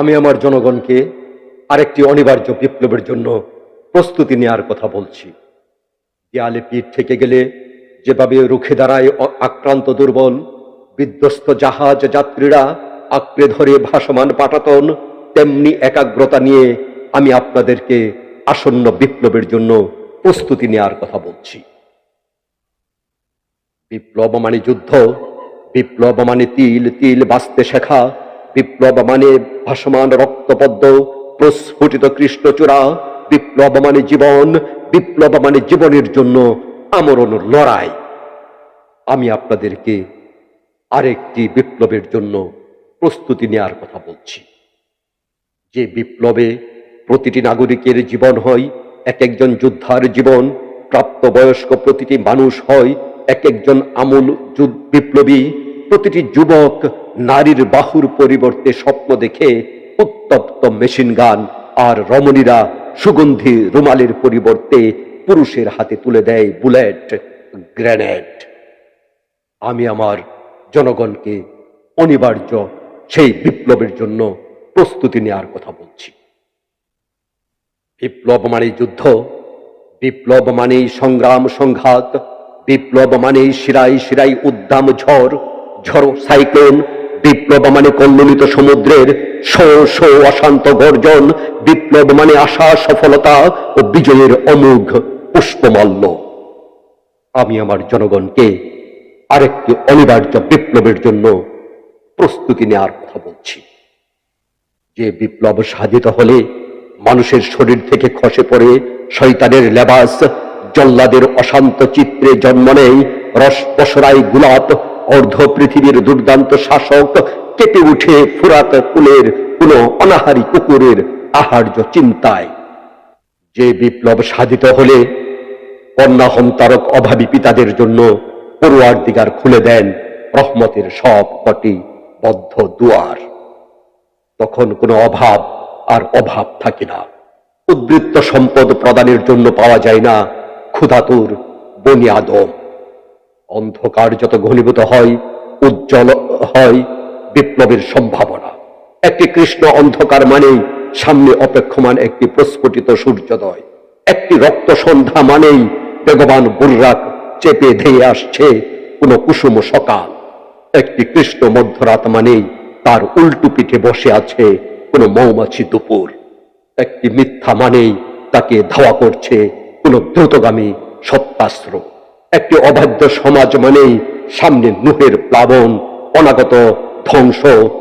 আমি আমার জনগণকে আরেকটি অনিবার্য বিপ্লবের জন্য প্রস্তুতি নেওয়ার কথা বলছি। দেয়ালে পিঠ থেকে গেলে যেভাবে রুখে দাঁড়ায় আক্রান্ত দুর্বল, বিধ্বস্ত জাহাজ যাত্রীরা আঁকড়ে ধরে ভাসমান পাটাতন, তেমনি একাগ্রতা নিয়ে আমি আপনাদেরকে আসন্ন বিপ্লবের জন্য প্রস্তুতি নেওয়ার কথা বলছি। বিপ্লব মানে যুদ্ধ বিপ্লব মানে তিল তিল বাঁচতে শেখা বিপ্লব মানে ভাসমান রক্তপদ্ম, প্রস্ফুটিত কৃষ্ণচূড়া বিপ্লব মানে জীবন বিপ্লব মানে জীবনের জন্য আমরণ লড়াই। আমি আপনাদেরকে আরেকটি বিপ্লবের জন্য প্রস্তুতি নেওয়ার কথা বলছি। যে বিপ্লবে প্রতিটি নাগরিকের জীবন হয়, এক একজন যোদ্ধার জীবন, প্রাপ্তবয়স্ক প্রতিটি মানুষ হয়, এক একজন আমূল বিপ্লবী প্রতিটি যুবক নারীর বাহুর পরিবর্তে স্বপ্ন দেখে উত্তপ্ত মেশিন গান আর রমণীরা সুগন্ধি রুমালের পরিবর্তে পুরুষের হাতে তুলে দেয় বুলেট, গ্রেনেড। আমি আমার জনগণকে অনিবার্য সেই বিপ্লবের জন্য প্রস্তুতি নেওয়ার কথা বলছি। বিপ্লব মানে যুদ্ধ, বিপ্লব মানেই সংগ্রাম সংঘাত, বিপ্লব মানেই শিরাই শিরাই উদ্দাম ঝড় ঝড় সাইক্লোন, বিপ্লব মানে কল্লোলিত সমুদ্রের অশান্ত গর্জন, বিপ্লব মানে আশা, সফলতা ও বিজয়ের অমোঘ পুষ্পমাল্য। আমি আমার জনগণকে আরেকটি অনিবার্য বিপ্লবের জন্য প্রস্তুতি নেওয়ার কথা বলছি। যে বিপ্লব সাধিত হলে মানুষের শরীর থেকে খসে পড়ে শয়তানের লেবাস, জল্লাদের অশান্ত চিত্রে জন্ম নেয় রসপসরাই গুলাত অর্ধ পৃথিবীর দুর্দান্ত শাসক কেঁপে উঠে ফুরাত কুলের কোন অনাহারী কুকুরের আহার্য চিন্তায়। যে বিপ্লব সাধিত হলে কন্যা হন্তারক অভাবী পিতাদের জন্য পড়ুয়ার দিগার খুলে দেন রহমতের সব কটি বদ্ধ দুয়ার। তখন কোনো অভাব আর অভাব থাকে না। উদ্বৃত্ত সম্পদ প্রদানের জন্য পাওয়া যায় না ক্ষুধাতুর বনি আদম। অন্ধকার যত ঘনীভূত হয়, উজ্জ্বল হয় বিপ্লবের সম্ভাবনা। একটি কৃষ্ণ অন্ধকার মানেই সামনে অপেক্ষমান একটি প্রস্ফুটিত সূর্যোদয়। একটি রক্ত সন্ধ্যা মানেই বেগবান বুর্রাক চেপে ধেয়ে আসছে কোনো কুসুম সকাল। একটি কৃষ্ণ মধ্যরাত মানেই তার উল্টু পিঠে বসে আছে কোনো মৌমাছি দুপুর। একটি মিথ্যা মানেই তাকে ধাওয়া করছে কোনো দ্রুতগামী সত্যাস্ত্র। একটি অবাধ্য সমাজ মানেই সামনে নুহের প্লাবন অনাগত ধ্বংস।